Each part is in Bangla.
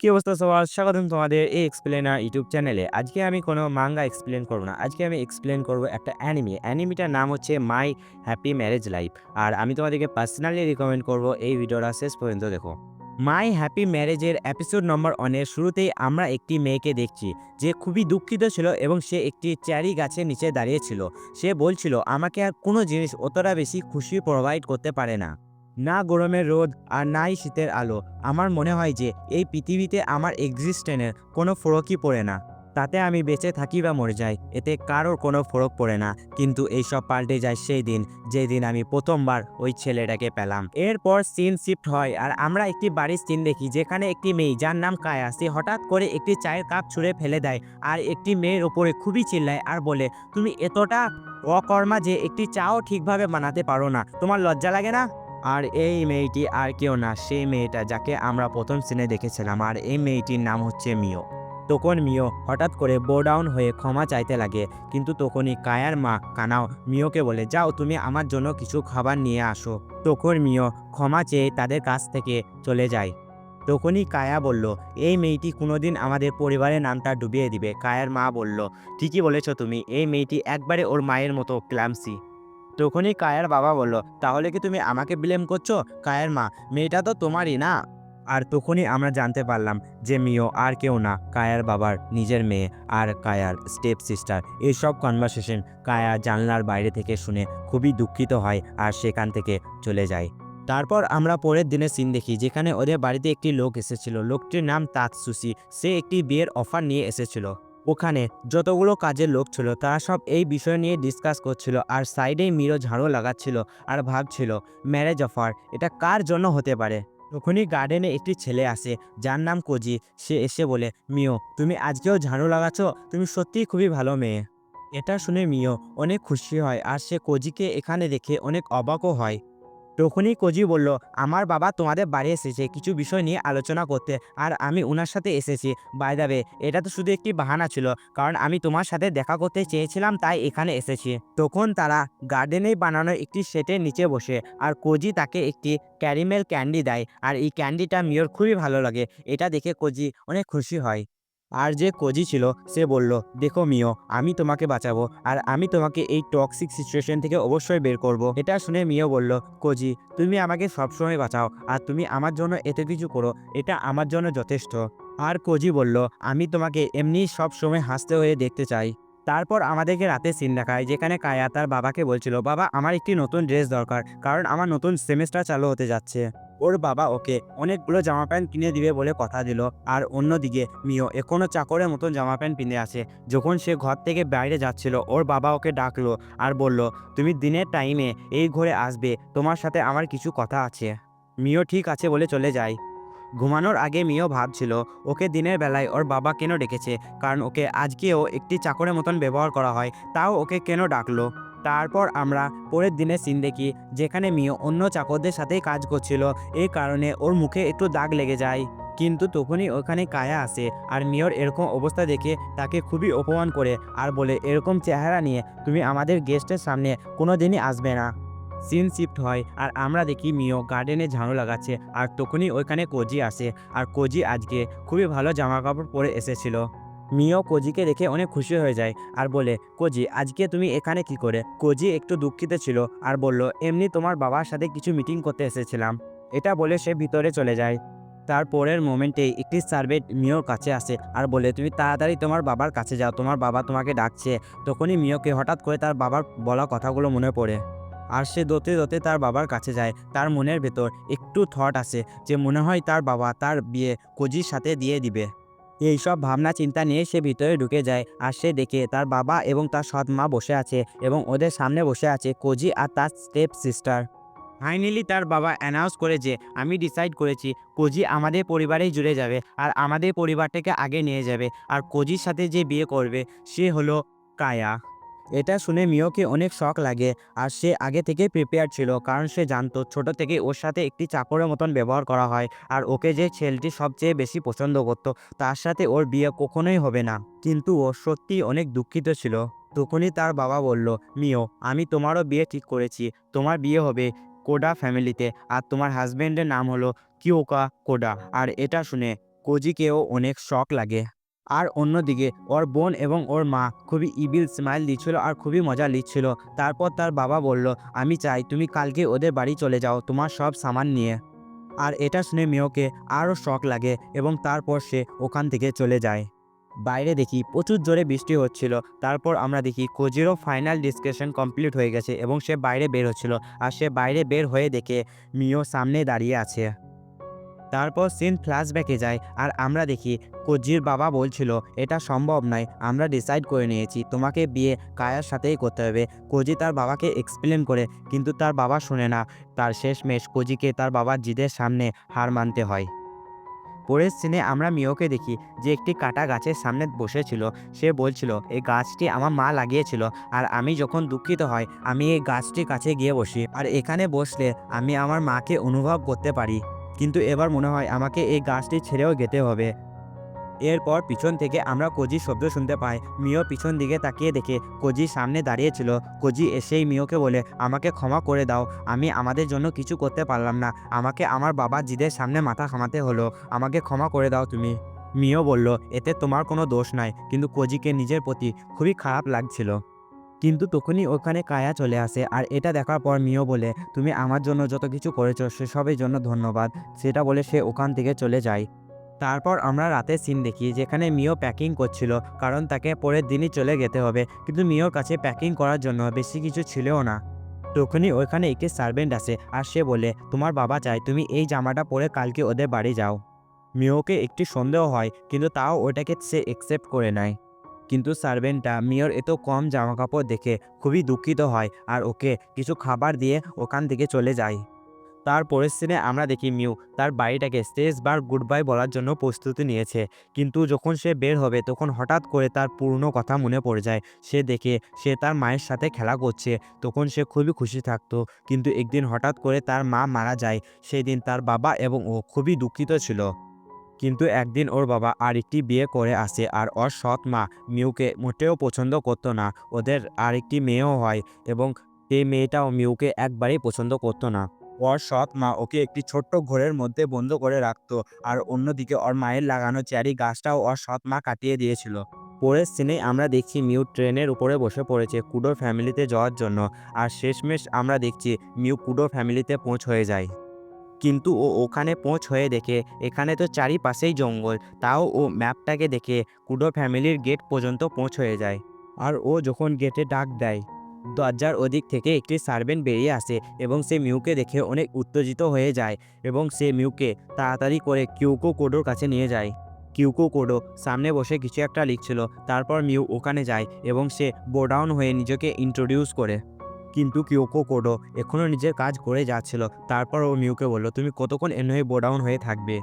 কি অবস্থা? সবার স্বাগতম তোমাদের এই এক্সপ্লেনার ইউটিউব চ্যানেলে আজকে আমি কোনো মাঙ্গা এক্সপ্লেন করব না। আজকে আমি এক্সপ্লেন করব একটা অ্যানিমি অ্যানিমিটার নাম হচ্ছে মাই হ্যাপি ম্যারেজ লাইফ আর আমি তোমাদেরকে পার্সোনালি রিকমেন্ড করব এই ভিডিওটা শেষ পর্যন্ত দেখো। মাই হ্যাপি ম্যারেজের এপিসোড নম্বর ওয়ানের শুরুতেই আমরা একটি মেয়েকে দেখছি। যে খুবই দুঃখিত ছিল এবং সে একটি চ্যারি গাছের নিচে দাঁড়িয়েছিল সে বলছিল, আমাকে আর কোনো জিনিস অতটা বেশি খুশি প্রোভাইড করতে পারে না। না গরমের রোদ আর নাই শীতের আলো। আমার মনে হয় যে এই পৃথিবীতে আমার এক্সিস্টেন্সের কোনো ফরকই পড়ে না। তাতে আমি বেঁচে থাকি বা মরে যাই, এতে কারোর কোনো ফরক পড়ে না। কিন্তু এইসব পাল্টে যায় সেই দিন যেই দিন আমি প্রথমবার ওই ছেলেটাকে পেলাম। এরপর সিন শিফট হয় আর আমরা একটি বাড়ির সিন দেখি, যেখানে একটি মেয়ে, যার নাম কায়া। সে হঠাৎ করে একটি চায়ের কাপ ছুঁড়ে ফেলে দেয় আর একটি মেয়ের ওপরে খুবই চিল্লায় আর বলে, তুমি এতটা অকর্মা যে একটি চাও ঠিকভাবে বানাতে পারো না। তোমার লজ্জা লাগে না? আর এই মেয়েটি আর কেউ না, সেই মেয়েটা যাকে আমরা প্রথম সিনে দেখেছিলাম। আর এই মেয়েটির নাম হচ্ছে মিও। তখন মিও হঠাৎ করে বোডাউন হয়ে ক্ষমা চাইতে লাগে, কিন্তু তখনই কায়ার মা কানাও মিওকে বলে, যাও, তুমি আমার জন্য কিছু খাবার নিয়ে আসো। তখন মিও ক্ষমা চেয়ে তাদের কাছ থেকে চলে যায়। তখনই কায়া বলল, এই মেয়েটি কোনোদিন আমাদের পরিবারের নামটা ডুবিয়ে দিবে। কায়ার মা বলল, ঠিকই বলেছ তুমি, এই মেয়েটি একবারে ওর মায়ের মতো ক্লামসি তখনই কায়ার বাবা বলল, তাহলে কি তুমি আমাকে ব্লেম করছ? কায়ার মা, মেয়েটা তো তোমারই না? আর তখনই আমরা জানতে পারলাম যে মিও আর কেউ না, কায়ার বাবার নিজের মেয়ে আর কায়ার স্টেপ সিস্টার এইসব কনভারসেশন কায়া জানলার বাইরে থেকে শুনে খুবই দুঃখিত হয় আর সেখান থেকে চলে যায়। তারপর আমরা পরের দিনের সিন দেখি যেখানে ওদের বাড়িতে একটি লোক এসেছিল। লোকটির নাম তাতসুসি সে একটি বিয়ের অফার নিয়ে এসেছিল। ওখানে যতগুলো কাজের লোক ছিল, তারা সব এই বিষয় নিয়ে ডিসকাস করছিল আর সাইডেই মিরো ঝাড়ু লাগাচ্ছিল আর ভাবছিল ম্যারেজ অফার এটা কার জন্য হতে পারে? তখনই গার্ডেনে একটি ছেলে আসে, যার নাম কোজি। সে এসে বলে, মিও, তুমি আজকেও ঝাড়ু লাগাচ্ছ? তুমি সত্যিই খুবই ভালো মেয়ে। এটা শুনে মিও অনেক খুশি হয় আর সে কোজিকে এখানে দেখে অনেক অবাকও হয়। তখনই কোজি বলল, আমার বাবা তোমাদের বাড়ি এসেছে, কিছু বিষয় নিয়ে আলোচনা করতে, আর আমি ওনার সাথে এসেছি। বাই দাবে এটা তো শুধু একটি বাহানা ছিল, কারণ আমি তোমার সাথে দেখা করতে চেয়েছিলাম, তাই এখানে এসেছি। তখন তারা গার্ডেনেই বানানো একটি সেটের নিচে বসে, আর কোজি তাকে একটি ক্যারিমেল ক্যান্ডি দেয়, আর এই ক্যান্ডিটা মিওর খুবই ভালো লাগে। এটা দেখে কোজি অনেক খুশি হয়। আর যে কোজি ছিল, সে বলল, দেখো মিও, আমি তোমাকে বাঁচাবো আর আমি তোমাকে এই টক্সিক সিচুয়েশন থেকে অবশ্যই বের করব। এটা শুনে মিও বলল, কোজি, তুমি আমাকে সবসময় বাঁচাও আর তুমি আমার জন্য এত কিছু করো, এটা আমার জন্য যথেষ্ট আর কোজি বলল, আমি তোমাকে এমনি সব সময় হাসতে হয়ে দেখতে চাই তারপর আমাদেরকে রাতে সিন দেখায়, যেখানে কায়া তার বাবাকে বলছিল, বাবা, আমার একটি নতুন ড্রেস দরকার, কারণ আমার নতুন সেমিস্টার চালু হতে যাচ্ছে। ওর বাবা ওকে অনেকগুলো জামা প্যান্ট কিনে দিবে বলে কথা দিল, আর অন্যদিকে মিও এখনও চাকরের মতন জামা প্যান্ট পিনে আছে। যখন সে ঘর থেকে বাইরে যাচ্ছিল, ওর বাবা ওকে ডাকলো আর বলল, তুমি দিনের টাইমে এই ঘরে আসবে, তোমার সাথে আমার কিছু কথা আছে। মিও ঠিক আছে বলে চলে যায়। ঘুমানোর আগে মিও ভাবছিল, ওকে দিনের বেলায় ওর বাবা কেন ডেকেছে? কারণ ওকে আজকেও একটি চাকরের মতন ব্যবহার করা হয়, তাও ওকে কেন ডাকলো? তারপর আমরা পরের দিনে সিন দেখি, যেখানে মিও অন্য চাকরদের সাথেই কাজ করছিল এই কারণে ওর মুখে একটু দাগ লেগে যায়। কিন্তু তখনই ওখানে কায়া আসে, আর মিওর এরকম অবস্থা দেখে তাকে খুবই অপমান করে, আর বলে, এরকম চেহারা নিয়ে তুমি আমাদের গেস্টের সামনে কোনো দিনই আসবে না। সিন শিফট হয়, আর আমরা দেখি মিও গার্ডেনে ঝাড়ু লাগাচ্ছে, আর তখনই ওইখানে কোজি আসে, আর কোজি আজকে খুবই ভালো জামা কাপড় পরে এসেছিল। মিও কোজিকে দেখে অনেক খুশি হয়ে যায়, আর বলে, কোজি, আজকে তুমি এখানে কি করে? কোজি একটু দুঃখিত ছিল, আর বলল, এমনি তোমার বাবার সাথে কিছু মিটিং করতে এসেছিলাম। এটা বলে সে ভিতরে চলে যায়। তারপরের মোমেন্টেই একটি সার্ভেন্ট মিওর কাছে আসে, আর বলে, তুমি তাড়াতাড়ি তোমার বাবার কাছে যাও, তোমার বাবা তোমাকে ডাকছে। তখনই মিওকে হঠাৎ করে তার বাবার বলা কথাগুলো মনে পড়ে। আর সে দোতে দোতে তার বাবার কাছে যায়। তার মনের ভেতর একটু থট আসে যে মনে হয় তার বাবা তার বিয়ে কোজির সাথে দিয়ে দিবে। এই সব ভাবনা চিন্তা নিয়ে সে ভিতরে ঢুকে যায় আর সে দেখে তার বাবা এবং তার সৎ মা বসে আছে এবং ওদের সামনে বসে আছে কোজি আর তার স্টেপ সিস্টার ফাইনালি তার বাবা অ্যানাউন্স করে যে, আমি ডিসাইড করেছি, কোজি আমাদের পরিবারেই জুড়ে যাবে আর আমাদের পরিবারটাকে আগে নিয়ে যাবে। আর কোজির সাথে যে বিয়ে করবে, সে হলো কায়া। এটা শুনে মিওকে অনেক শখ লাগে, আর সে আগে থেকে প্রিপেয়ার ছিল, কারণ সে জানতো ছোট থেকে ওর সাথে একটি চাকরের মতন ব্যবহার করা হয়, আর ওকে যে ছেলেটি সবচেয়ে বেশি পছন্দ করতো, তার সাথে ওর বিয়ে কখনোই হবে না। কিন্তু ও সত্যিই অনেক দুঃখিত ছিল। তখনই তার বাবা বলল মিও আমি তোমারও বিয়ে ঠিক করেছি, তোমার বিয়ে হবে কোডা ফ্যামিলিতে, আর তোমার হাজব্যান্ডের নাম হলো কিওকা কোডা। আর এটা শুনে কোজিকেও অনেক শখ লাগে। আর অন্যদিকে ওর বোন এবং ওর মা খুবই ইবিল স্মাইল দিচ্ছিল আর খুবই মজা নিচ্ছিল। তারপর তার বাবা বলল, আমি চাই তুমি কালকে ওদের বাড়ি চলে যাও তোমার সব সামান নিয়ে। আর এটা শুনে মেয়েকে আরও শখ লাগে এবং তারপর সে ওখান থেকে চলে যায়। বাইরে দেখি প্রচুর জোরে বৃষ্টি হচ্ছিল। তারপর আমরা দেখি কোজিরও ফাইনাল ডিসকাশন কমপ্লিট হয়ে গেছে এবং সে বাইরে বের হচ্ছিল। আর সে বাইরে বের হয়ে দেখে মিও সামনে দাঁড়িয়ে আছে। তারপর সিন ফ্ল্যাশব্যাকে যায় আর আমরা দেখি কোজির বাবা বলছিল, এটা সম্ভব নয়, আমরা ডিসাইড করে নিয়েছি, তোমাকে বিয়ে কায়ার সাথেই করতে হবে। কোজি তার বাবাকে এক্সপ্লেন করে, কিন্তু তার বাবা শুনে না। তার শেষমেশ কোজিকে তার বাবার জিদের সামনে হার মানতে হয়। পরের সিনে আমরা মিওকে দেখি যে একটি কাটা গাছের সামনে বসেছিল। সে বলছিল, এই গাছটি আমার মা লাগিয়েছিল আর আমি যখন দুঃখিত হয় আমি এই গাছটির কাছে গিয়ে বসি। আর এখানে বসলে আমি আমার মাকে অনুভব করতে পারি। কিন্তু এবার মনে হয় আমাকে এই গাছটি ছেড়েও যেতে হবে। এরপর পিছন থেকে আমরা কোজির শব্দ শুনতে পাই। মিও পিছন দিকে তাকিয়ে দেখে, কোজি সামনে দাঁড়িয়েছিল কোজি এসেই মিওকে বলে, আমাকে ক্ষমা করে দাও। আমি আমাদের জন্য কিছু করতে পারলাম না। আমাকে আমার বাবা জিদের সামনে মাথা খামাতে হলো। আমাকে ক্ষমা করে দাও তুমি। মিও বলল, এতে তোমার কোনো দোষ নাই। কিন্তু কোজিকে নিজের প্রতি খুবই খারাপ লাগছিল। কিন্তু তখনই ওখানে কায়া চলে আসে। আর এটা দেখার পর মিও বলে, তুমি আমার জন্য যত কিছু করেছ সেসবের জন্য ধন্যবাদ সেটা বলে সে ওখান থেকে চলে যায়। তারপর আমরা রাতের সিন দেখি, যেখানে মিও প্যাকিং করছিল, কারণ তাকে পরের দিনই চলে যেতে হবে। কিন্তু মিওর কাছে প্যাকিং করার জন্য বেশি কিছু ছিলও না। তখনই ওইখানে একটি সার্ভেন্ট আসে, আর সে বলে, তোমার বাবা চায় তুমি এই জামাটা পরে কালকে ওদের বাড়ি যাও মিওকে একটি সন্দেহ হয়, কিন্তু তাও ওটাকে সে একসেপ্ট করে নেয়। কিন্তু সার্ভেন্টটা মেয়র এত কম জামা কাপড় দেখে খুবই দুঃখিত হয় আর ওকে কিছু খাবার দিয়ে ওখান থেকে চলে যায়। তার পরের সিনে আমরা দেখি মিউ তার বাড়িটাকে স্টেজ বার গুড বাই বলার জন্য প্রস্তুতি নিয়েছে। কিন্তু যখন সে বের হবে তখন হঠাৎ করে তার পুরনো কথা মনে পড়ে যায়। সে দেখে সে তার মায়ের সাথে খেলা করছে। তখন সে খুবই খুশি থাকতো। কিন্তু একদিন হঠাৎ করে তার মা মারা যায়। সেই দিন তার বাবা এবং ও খুবই দুঃখিত ছিল। কিন্তু একদিন ওর বাবা আরেকটি বিয়ে করে আসে আর ওর সৎ মা মিউকে মোটেও পছন্দ করতো না। ওদের আরেকটি মেয়েও হয় এবং সেই মেয়েটাও মিউকে একবারেই পছন্দ করতো না। ওর সৎ মা ওকে একটি ছোট্ট ঘরের মধ্যে বন্ধ করে রাখতো আর অন্যদিকে ওর মায়ের লাগানো চেরি গাছটাও ওর সৎ মা কাটিয়ে দিয়েছিল। পরের সিনেই আমরা দেখছি মিউ ট্রেনের উপরে বসে পড়েছে কুডোর ফ্যামিলিতে যাওয়ার জন্য আর শেষমেশ আমরা দেখছি মিউ কুডোর ফ্যামিলিতে পৌঁছ হয়ে যায়। কিন্তু ও ওখানে পৌঁছ হয়ে দেখে, এখানে তো চারিপাশেই জঙ্গল, তাও ও ম্যাপটাকে দেখে কুডো ফ্যামিলির গেট পর্যন্ত পৌঁছ হয়ে যায়। আর ও যখন গেটে ডাক দেয়, দরজার ওদিক থেকে একটি সার্ভেন্ট বেরিয়ে আসে এবং সে মিউকে দেখে অনেক উত্তেজিত হয়ে যায় এবং সে মিউকে তাড়াতাড়ি করে কিউকো কোডোর কাছে নিয়ে যায়। কিউকো কোডো সামনে বসে কিছু একটা লিখছিল, তারপর মিউ ওখানে যায় এবং সে বোডাউন হয়ে নিজেকে ইন্ট্রোডিউস করে। কিন্তু কিউকো কোডো এখনও নিজের কাজ করে যাচ্ছিল। তারপর ও মিউকে বলল, তুমি কতক্ষণ এন হয়ে বোডাউন হয়ে থাকবে?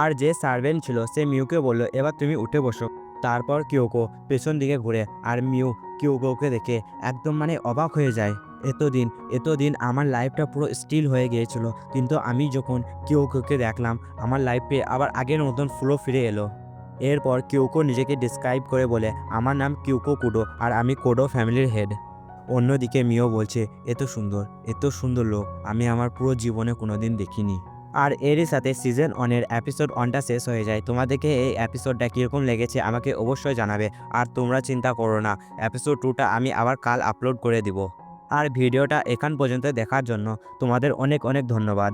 আর যে সার্ভেন্ট ছিল, সে মিউকে বলল, এবার তুমি উঠে বসো। তারপর কিউকো পেছন দিকে ঘুরে, আর মিউ কিউকোকে দেখে একদম মানে অবাক হয়ে যায়। এতদিন এতদিন আমার লাইফটা পুরো স্টিল হয়ে গিয়েছিল, কিন্তু আমি যখন কিউকোকে দেখলাম, আমার লাইফে আবার আগের মতন ফ্লো ফিরে এলো। এরপর কিউকো নিজেকে ডিসক্রাইব করে বলে, আমার নাম কিউকো কুডো, আর আমি কোডো ফ্যামিলির হেড অন্যদিকে মিও বলছে, এত সুন্দর এত সুন্দর লোক, আমি আমার পুরো জীবনে কোনোদিন দেখিনি। আর এরই সাথে সিজন ওয়ানের এপিসোড ওয়ানটা শেষ হয়ে যায়। তোমাদেরকে এই এপিসোডটা কীরকম লেগেছে আমাকে অবশ্যই জানাবে, আর তোমরা চিন্তা করো না এপিসোড টুটা আমি আবার কাল আপলোড করে দিব। আর ভিডিওটা এখান পর্যন্ত দেখার জন্য তোমাদের অনেক অনেক ধন্যবাদ।